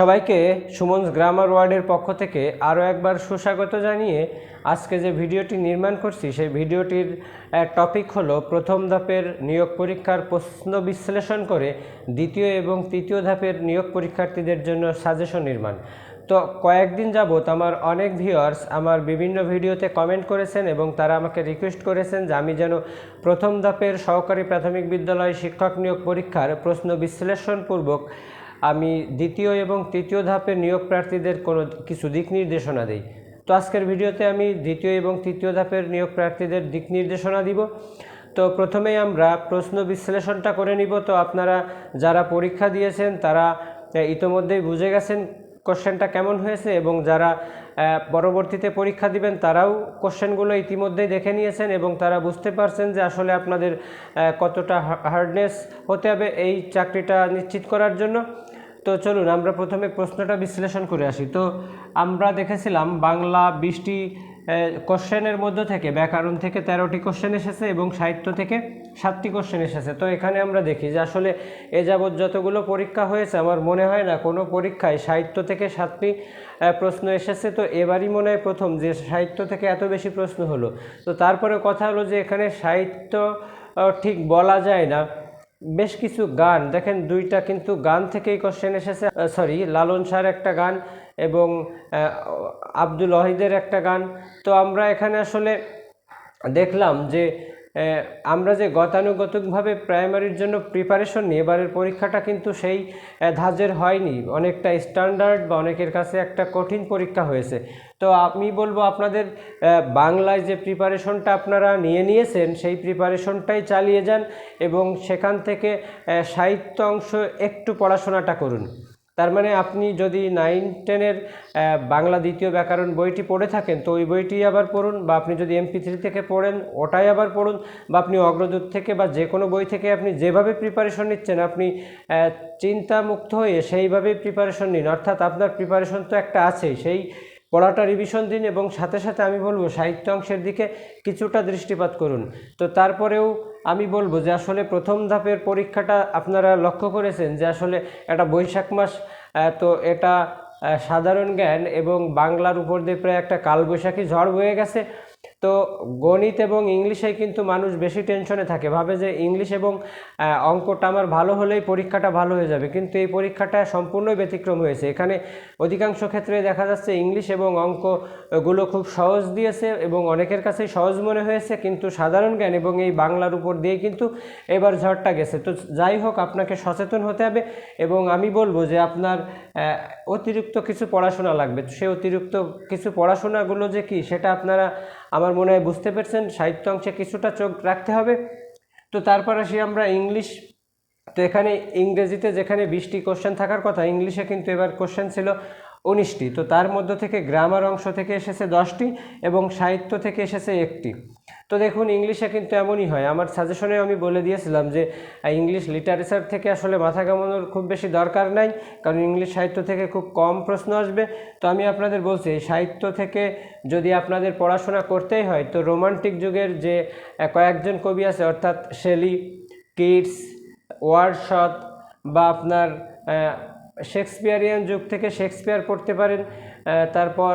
সবাইকে সুমনস গ্রামার ওয়ার্ডের পক্ষ থেকে আরও একবার সুস্বাগত জানিয়ে আজকে যে ভিডিওটি নির্মাণ করছি, সেই ভিডিওটির টপিক হলো প্রথম ধাপের নিয়োগ পরীক্ষার প্রশ্ন বিশ্লেষণ করে দ্বিতীয় এবং তৃতীয় ধাপের নিয়োগ পরীক্ষার্থীদের জন্য সাজেশন নির্মাণ। তো কয়েকদিন যাবৎ আমার অনেক ভিউয়ার্স আমার বিভিন্ন ভিডিওতে কমেন্ট করেছেন এবং তারা আমাকে রিকোয়েস্ট করেছেন যে আমি যেন প্রথম ধাপের সহকারী প্রাথমিক বিদ্যালয় শিক্ষক নিয়োগ পরীক্ষার প্রশ্ন বিশ্লেষণপূর্বক আমি দ্বিতীয় এবং তৃতীয় ধাপের নিয়োগ প্রার্থীদের কোনো কিছু দিক নির্দেশনা দিই। তো আজকের ভিডিওতে আমি দ্বিতীয় এবং তৃতীয় ধাপের নিয়োগ প্রার্থীদের দিক নির্দেশনা দিব। তো প্রথমেই আমরা প্রশ্ন বিশ্লেষণটা করে নিব। তো আপনারা যারা পরীক্ষা দিয়েছেন, তারা ইতোমধ্যেই বুঝে গেছেন কোশ্চেনটা কেমন হয়েছে এবং যারা পরবর্তীতে পরীক্ষা দিবেন, তারাও কোশ্চেনগুলো ইতিমধ্যেই দেখে নিয়েছেন এবং তারা বুঝতে পারছেন যে আসলে আপনাদের কতটা হার্ডনেস হতে হবে এই চাকরিটা নিশ্চিত করার জন্য। তো চলুন, আমরা প্রথমে প্রশ্নটা বিশ্লেষণ করে আসি। তো আমরা দেখেছিলাম, বাংলা বিশটি কোশ্চেনের মধ্য থেকে, ব্যাকরণ থেকে তেরোটি কোশ্চেন এসেছে এবং সাহিত্য থেকে সাতটি কোশ্চেন এসেছে। তো এখানে আমরা দেখি যে আসলে এ যাবৎ যতগুলো পরীক্ষা হয়েছে, আমার মনে হয় না কোনো পরীক্ষায় সাহিত্য থেকে সাতটি প্রশ্ন এসেছে। তো এবারই মনে হয় প্রথম যে সাহিত্য থেকে এত বেশি প্রশ্ন হলো। তো তারপরে কথা হলো যে এখানে সাহিত্য ঠিক বলা যায় না। বেশ কিছু গান। দেখেন, দুইটা কিন্তু গান থেকেই কোশ্চেন এসেছে। সরি লালন শাহর একটা গান এবং আব্দুল ওয়াহিদের একটা গান। তো আমরা এখানে আসলে দেখলাম যে আমরা যে গতানুগতিকভাবে প্রাইমারির জন্য প্রিপারেশন নিই, এবারের পরীক্ষাটা কিন্তু সেই ধাঁচের হয়নি। অনেকটা স্ট্যান্ডার্ড বা অনেকের কাছে একটা কঠিন পরীক্ষা হয়েছে। তো আমি বলব আপনাদের বাংলায় যে প্রিপারেশনটা আপনারা নিয়ে নিয়েছেন, সেই প্রিপারেশনটাই চালিয়ে যান এবং সেখান থেকে সাহিত্য অংশ একটু পড়াশোনাটা করুন। তার মানে আপনি যদি নাইন টেনের বাংলা দ্বিতীয় ব্যাকরণ বইটি পড়ে থাকেন, তো ওই বইটি আবার পড়ুন, বা আপনি যদি এমপি থ্রি থেকে পড়েন, ওটাই আবার পড়ুন, বা আপনি অগ্রদূত থেকে বা যে কোনো বই থেকে আপনি যেভাবে প্রিপারেশন নিচ্ছেন, আপনি চিন্তামুক্ত হয়ে সেইভাবেই প্রিপারেশন নিন। অর্থাৎ আপনার প্রিপারেশন তো একটা আছেই, সেই পড়াটা রিভিশন দিন এবং সাথে সাথে আমি বলব সাহিত্য অংশের দিকে কিছুটা দৃষ্টিপাত করুন। তো তারপরেও আমি বলব যে আসলে প্রথম ধাপের পরীক্ষাটা আপনারা লক্ষ্য করেছেন যে আসলে এটা বৈশাখ মাস তো এটা সাধারণ জ্ঞান এবং বাংলার উপর দিয়ে প্রায় একটা কালবৈশাখী ঝড় বয়ে গেছে। তো গণিত এবং ইংলিশে কিন্তু মানুষ বেশি টেনশনে থাকে। ভাবে যে ইংলিশ এবং অঙ্কটা আমার ভালো হলেই পরীক্ষাটা ভালো হয়ে যাবে। কিন্তু এই পরীক্ষাটা সম্পূর্ণই ব্যতিক্রম হয়েছে। এখানে অধিকাংশ ক্ষেত্রে দেখা যাচ্ছে ইংলিশ এবং অঙ্কগুলো খুব সহজ দিয়েছে এবং অনেকের কাছেই সহজ মনে হয়েছে, কিন্তু সাধারণ জ্ঞান এবং এই বাংলার উপর দিয়ে কিন্তু এবার ঝড়টা গেছে। তো যাই হোক, আপনাকে সচেতন হতে হবে এবং আমি বলব যে আপনার অতিরিক্ত কিছু পড়াশোনা লাগবে। সেই অতিরিক্ত কিছু পড়াশোনাগুলো যে কি, সেটা আপনারা আমার মনে হয় বুঝতে পেরেছেন, সাহিত্য অংশে কিছুটা চোখ রাখতে হবে। তো তারপর আসি আমরা ইংলিশ। তো এখানে ইংরেজিতে যেখানে বিশটি কোশ্চেন থাকার কথা, ইংলিশে কিন্তু এবার কোশ্চেন ছিল উনিশটি। তো তার মধ্য থেকে গ্রামার অংশ থেকে এসেছে দশটি এবং সাহিত্য থেকে এসেছে একটি। তো দেখুন ইংলিশে কিন্তু এমনই হয়। আমার সাজেশনে আমি বলে দিয়েছিলাম যে ইংলিশ লিটারেচার থেকে আসলে মাথা কামানোর খুব বেশি দরকার নাই, কারণ ইংলিশ সাহিত্য থেকে খুব কম প্রশ্ন আসবে। তো আমি আপনাদের বলছি সাহিত্য থেকে যদি আপনাদের পড়াশোনা করতেই হয়, তো রোমান্টিক যুগের যে কয়েকজন কবি আছে, অর্থাৎ শেলি কিটস ওয়ার্ডশট বা আপনার শেক্সপিয়ারিয়ান যুগ থেকে শেক্সপিয়ার পড়তে পারেন তারপর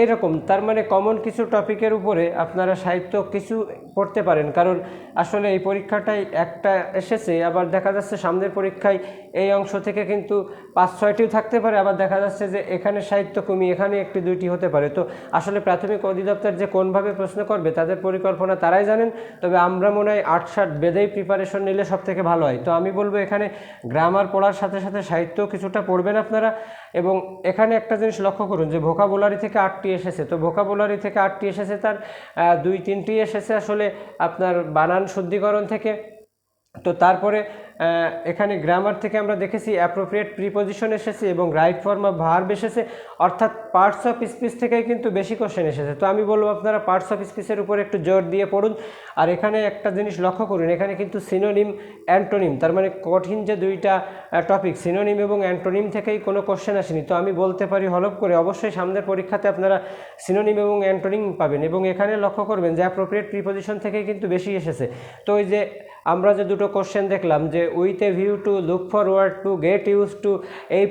এইরকম, তার মানে কমন কিছু টপিকের উপরে আপনারা সাহিত্য কিছু পড়তে পারেন। কারণ আসলে এই পরীক্ষাটাই একটা এসেছে, আবার দেখা যাচ্ছে সামনের পরীক্ষায় এই অংশ থেকে কিন্তু পাঁচ, ছয়টিও থাকতে পারে, আবার দেখা যাচ্ছে যে এখানে সাহিত্য কমি, এখানে একটি, দুইটি হতে পারে। তো আসলে প্রাথমিক অধিদপ্তর যে কোনভাবে প্রশ্ন করবে, তাদের পরিকল্পনা তারাই জানেন, তবে আমরা মনে হয় আট ষাট বেদেই প্রিপারেশন নিলে সব থেকে ভালো হয়। তো আমি বলব এখানে গ্রামার পড়ার সাথে সাথে সাহিত্য কিছুটা পড়বেন আপনারা এবং এখানে একটা জিনিস লক্ষ্য করুন যে ভোকাবুলারি থেকে আটটি এসেছে। তো ভোকাবুলারি থেকে আটটি এসেছে তার দুই তিনটি এসেছে আসলে আপনার বানান শুদ্ধিকরণ থেকে তো তারপরে এখানে গ্রামার থেকে আমরা দেখেছি অ্যাপ্রোপ্রিয়েট প্রিপোজিশন এসেছে এবং রাইট ফর্ম অফ ভার্ব এসেছে, অর্থাৎ পার্টস অফ স্পিচ থেকেই কিন্তু বেশি কোশ্চেন এসেছে। তো আমি বলব আপনারা পার্টস অফ স্পিচের উপর একটু জোর দিয়ে পড়ুন। আর এখানে একটা জিনিস লক্ষ্য করুন, এখানে কিন্তু সিনোনিম অ্যান্টোনিম তার মানে কঠিন যে দুইটা টপিক সিনোনিম এবং অ্যান্টোনিম থেকেই কোনো কোশ্চেন আসেনি। তো আমি বলতে পারি হলপ করে অবশ্যই সামনের পরীক্ষাতে আপনারা সিনোনিম এবং অ্যান্টোনিম পাবেন এবং এখানে লক্ষ্য করবেন যে অ্যাপ্রোপ্রিয়েট প্রিপোজিশন থেকেই কিন্তু বেশি এসেছে। তো ওই যে আমরা যে দুটো কোশ্চেন দেখলাম যে with a view to look forward to get use to এই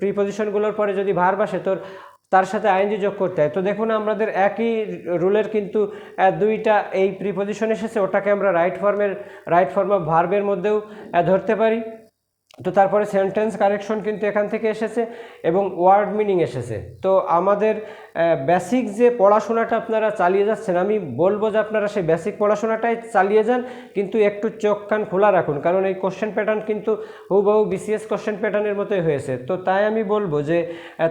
প্রিপোজিশনগুলোর পরে যদি ভার বাসে তোর তার সাথে আইনজি যোগ করতে হয়। তো দেখুন, আমাদের একই রুলের কিন্তু দুইটা এই প্রিপোজিশন এসেছে, ওটাকে আমরা রাইট ফর্মের রাইট ফর্ম অফ ভার্বের মধ্যেও ধরতে পারি। তো তারপরে সেন্টেন্স কারেকশন কিন্তু এখান থেকে এসেছে এবং ওয়ার্ড মিনিং এসেছে। তো আমাদের বেসিক যে পড়াশোনাটা আপনারা চালিয়ে যাচ্ছেন, আমি বলব যে আপনারা সেই বেসিক পড়াশোনাটাই চালিয়ে যান, কিন্তু একটু চোখ কান খোলা রাখুন, কারণ এই কোশ্চেন প্যাটার্ন কিন্তু হুবহু বিসিএস কোশ্চেন প্যাটার্নের মতোই হয়েছে। তো তাই আমি বলব যে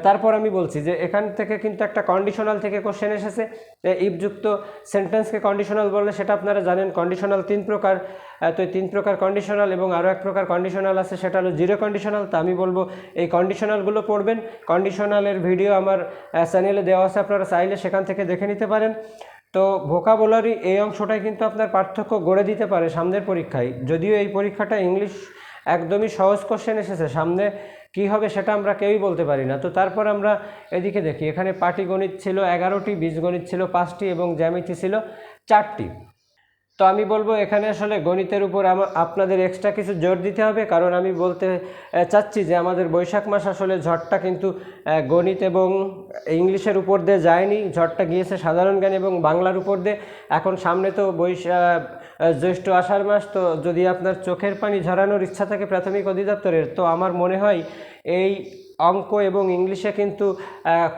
তারপর আমি বলছি যে এখান থেকে কিন্তু একটা কন্ডিশনাল থেকে কোশ্চেন এসেছে। ইফযুক্ত সেন্টেন্সকে কন্ডিশনাল বললে সেটা আপনারা জানেন কন্ডিশনাল তিন প্রকার তো এই তিন প্রকার কন্ডিশনাল এবং আরও এক প্রকার কন্ডিশনাল আছে, সেটা হলো জিরো কন্ডিশনাল তা আমি বলব এই কন্ডিশনালগুলো পড়বেন। কন্ডিশনালের ভিডিও আমার চ্যানেলে দেওয়া আছে, আপনারা চাইলে সেখান থেকে দেখে নিতে পারেন। তো ভোকাবুলারি এই অংশটাই কিন্তু আপনার পার্থক্য গড়ে দিতে পারে সামনের পরীক্ষায়। যদিও এই পরীক্ষাটা ইংলিশ একদমই সহজ কোশ্চেন এসেছে, সামনে কি হবে সেটা আমরা কেউই বলতে পারি না। তো তারপর আমরা এদিকে দেখি, এখানে পাটিগণিত ছিল এগারোটি, বীজগণিত ছিল পাঁচটি এবং জ্যামিতি ছিল চারটি। তো আমি বলব এখানে আসলে গণিতের উপর আপনাদের এক্সট্রা কিছু জোর দিতে হবে, কারণ আমি বলতে চাচ্ছি যে আমাদের বৈশাখ মাস আসলে ঝড়টা কিন্তু গণিত এবং ইংলিশের উপর দিয়ে যায়নি। ঝড়টা গিয়েছে সাধারণ জ্ঞান এবং বাংলার উপর দিয়ে। এখন সামনে তো বৈশাখ জ্যৈষ্ঠ আষাঢ় মাস, তো যদি আপনার চোখের পানি ঝরানোর ইচ্ছা থাকে প্রাথমিক অধিদপ্তরের, তো আমার মনে হয় এই অঙ্ক এবং ইংলিশে কিন্তু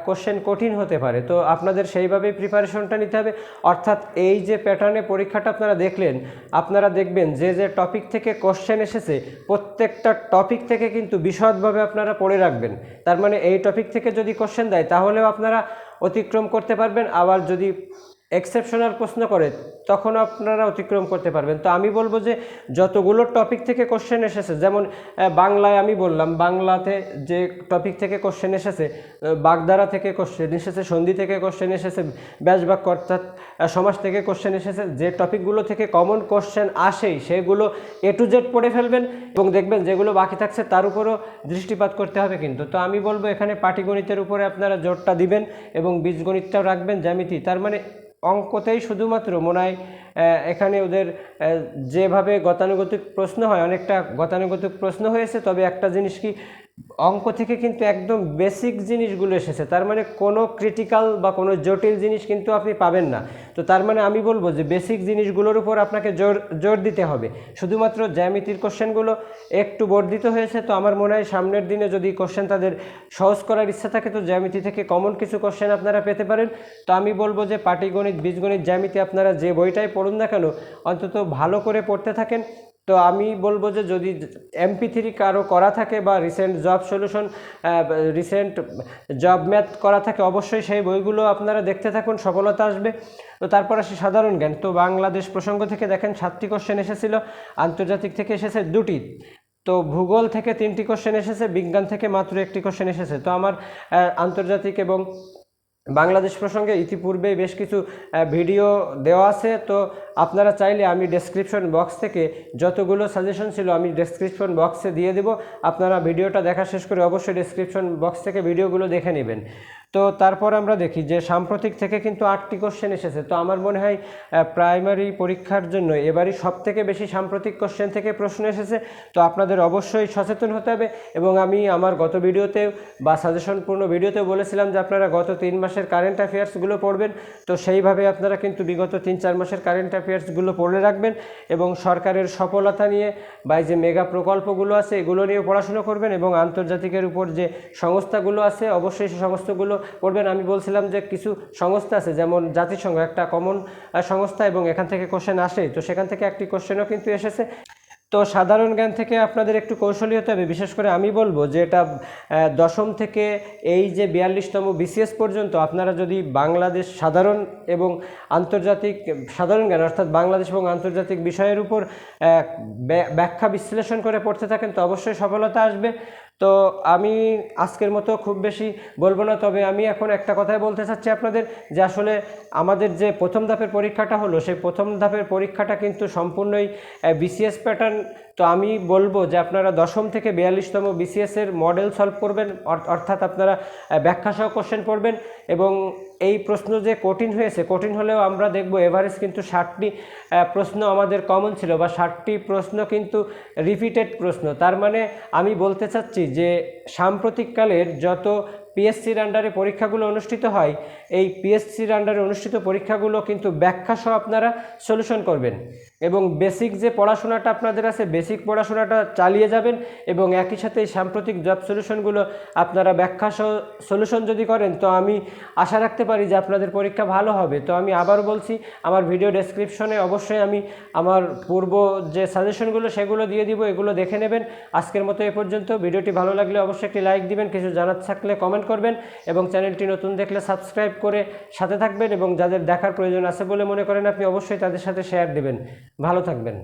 কোশ্চেন কঠিন হতে পারে। তো আপনাদের সেইভাবেই প্রিপারেশনটা নিতে হবে। অর্থাৎ এই যে প্যাটার্নে পরীক্ষাটা আপনারা দেখলেন, আপনারা দেখবেন যে যে টপিক থেকে কোশ্চেন এসেছে, প্রত্যেকটা টপিক থেকে কিন্তু বিশদভাবে আপনারা পড়ে রাখবেন। তার মানে এই টপিক থেকে যদি কোশ্চেন দেয়, তাহলেও আপনারা অতিক্রম করতে পারবেন। আবার যদি এক্সেপশনাল প্রশ্ন করে তখন আপনারা অতিক্রম করতে পারবেন। তো আমি বলব যে যতগুলো টপিক থেকে কোশ্চেন এসেছে যেমন বাংলায় আমি বললাম বাংলাতে যে টপিক থেকে কোশ্চেন এসেছে আহ, বাগধারা থেকে কোশ্চেন এসেছে সন্ধি থেকে কোশ্চেন এসেছে ব্যাসবাক্য অর্থাৎ সমাজ থেকে কোশ্চেন এসেছে যে টপিকগুলো থেকে কমন কোশ্চেন আসেই সেগুলো এ টু জেড পড়ে ফেলবেন এবং দেখবেন যেগুলো বাকি থাকছে তার উপরও দৃষ্টিপাত করতে হবে কিন্তু। তো আমি বলব এখানে পাটিগণিতের উপরে আপনারা জোরটা দিবেন এবং বীজগণিতটাও রাখবেন জ্যামিতি। তার মানে অঙ্কতেই শুধুমাত্র মনে হয় এখানে ওদের যেভাবে গতানুগতিক প্রশ্ন হয়, অনেকটা গতানুগতিক প্রশ্ন হয়েছে, তবে একটা জিনিস কি অঙ্ক থেকে কিন্তু একদম বেসিক জিনিসগুলো এসেছে। তার মানে কোনো ক্রিটিক্যাল বা কোনো জটিল জিনিস কিন্তু আপনি পাবেন না। তো তার মানে আমি বলব যে বেসিক জিনিসগুলোর উপর আপনাকে জোর জোর দিতে হবে। শুধুমাত্র জ্যামিতির কোশ্চেনগুলো একটু বর্ধিত হয়েছে, তো আমার মনে হয় সামনের দিনে যদি কোশ্চেন তাদের সহজ করার ইচ্ছা থাকে, তো জ্যামিতি থেকে কমন কিছু কোশ্চেন আপনারা পেতে পারেন। তো আমি বলব যে পাটিগণিত, বীজগণিত, জ্যামিতি আপনারা যে বইটাই পড়ুন না কেন, অন্তত ভালো করে পড়তে থাকেন। তো আমি বলব যে যদি এমপি থ্রি কারও করা থাকে বা recent job solution recent job math করা থাকে, অবশ্যই সেই বইগুলো আপনারা দেখতে থাকুন, সফলতা আসবে। তো তারপর আসি সাধারণ জ্ঞান। তো বাংলাদেশ প্রসঙ্গ থেকে দেখেন, সাতটি কোশ্চেন এসেছিল, আন্তর্জাতিক থেকে এসেছে দুটি। তো ভূগোল থেকে তিনটি কোশ্চেন এসেছে, বিজ্ঞান থেকে মাত্র একটি কোশ্চেন এসেছে। তো আমার আন্তর্জাতিক এবং বাংলাদেশ প্রসঙ্গে ইতিপূর্বেই বেশ কিছু ভিডিও দেওয়া আছে। তো আপনারা চাইলে আমি ডেসক্রিপশন বক্স থেকে যতগুলো সাজেশন ছিল আমি ডেসক্রিপশন বক্সে দিয়ে দেব। আপনারা ভিডিওটা দেখা শেষ করে অবশ্যই ডেসক্রিপশন বক্স থেকে ভিডিওগুলো দেখে নেবেন। তো তারপর আমরা দেখি যে সাম্প্রতিক থেকে কিন্তু আটটি কোশ্চেন এসেছে। তো আমার মনে হয় প্রাইমারি পরীক্ষার জন্য এবারই সব থেকে বেশি সাম্প্রতিক কোশ্চেন থেকে প্রশ্ন এসেছে। তো আপনাদের অবশ্যই সচেতন হতে হবে এবং আমি আমার গত ভিডিওতে বা সাজেশনপূর্ণ ভিডিওতে বলেছিলাম যে আপনারা গত তিন মাসের কারেন্ট অ্যাফেয়ার্সগুলো পড়বেন। তো সেইভাবে আপনারা কিন্তু বিগত তিন চার মাসের কারেন্ট অ্যাফেয়ার্সগুলো পড়ে রাখবেন এবং সরকারের সফলতা নিয়ে বা যে মেগা প্রকল্পগুলো আছে, এগুলো নিয়ে পড়াশুনো করবেন এবং আন্তর্জাতিকের উপর যে সংস্থাগুলো আছে, অবশ্যই সেই সংস্থাগুলো পড়বেন আমি বলছিলাম যে কিছু সংস্থা আছে, যেমন জাতিসংঘ, একটা কমন সংস্থা এবং এখান থেকে কোশ্চেন আসে। তো সেখান থেকে একটি কোশ্চেনও কিন্তু এসেছে। তো সাধারণ জ্ঞান থেকে আপনাদের একটু কৌশলী হতে হবে। বিশেষ করে আমি বলব যে এটা দশম থেকে এই যে বিয়াল্লিশতম বিসিএস পর্যন্ত আপনারা যদি বাংলাদেশ সাধারণ এবং আন্তর্জাতিক, সাধারণ জ্ঞান অর্থাৎ বাংলাদেশ এবং আন্তর্জাতিক বিষয়ের উপর ব্যাখ্যা বিশ্লেষণ করে পড়তে থাকেন, তো অবশ্যই সফলতা আসবে। তো আমি আজকের মতো খুব বেশি বলব না, তবে আমি এখন একটা কথাই বলতে চাচ্ছি আপনাদের যে আসলে আমাদের যে প্রথম ধাপের পরীক্ষাটা হলো, সেই প্রথম ধাপের পরীক্ষাটা কিন্তু সম্পূর্ণই বিসিএস প্যাটার্ন তো আমি বলব যে আপনারা দশম থেকে বিয়াল্লিশতম বিসিএসের মডেল সলভ করবেন, অর- অর্থাৎ আপনারা ব্যাখ্যা ব্যাখ্যাসহ কোশ্চেন পড়বেন এবং এই প্রশ্ন যে কঠিন হয়েছে, কঠিন হলেও আমরা দেখব এভারেজ কিন্তু ষাটটি প্রশ্ন আমাদের কমন ছিল বা ষাটটি প্রশ্ন কিন্তু রিপিটেড প্রশ্ন। তার মানে আমি বলতে চাচ্ছি যে সাম্প্রতিককালের যত পিএসসির আন্ডারে পরীক্ষাগুলো অনুষ্ঠিত হয়। এই পিএসসির আন্ডারে অনুষ্ঠিত পরীক্ষাগুলো কিন্তু ব্যাখ্যা সহ আপনারা সলিউশন করবেন। এবং বেসিক যে পড়াশোনাটা আপনাদের আছে বেসিক পড়াশোনাটা চালিয়ে যাবেন এবং একই সাথে সাম্প্রতিক জব সলিউশনগুলো আপনারা ব্যাখ্যা সহ সলিউশন যদি করেন, তো আমি আশা রাখতে পারি যে আপনাদের পরীক্ষা ভালো হবে। তো আমি আবার বলছি, আমার ভিডিও ডেসক্রিপশনে অবশ্যই আমি আমার পূর্ব যে সাজেশনগুলো সেগুলো দিয়ে দিব, এগুলো দেখে নেবেন। আজকের মতো এ পর্যন্ত। ভিডিওটি ভালো লাগলে অবশ্যই একটি লাইক দিবেন। কিছু জানার থাকলে কমেন্ট করবেন এবং চ্যানেলটি নতুন দেখলে সাবস্ক্রাইব করে সাথে থাকবেন এবং যাদের দেখার প্রয়োজন আছে বলে মনে করেন আপনি অবশ্যই তাদের সাথে শেয়ার দেবেন। ভালো থাকবেন।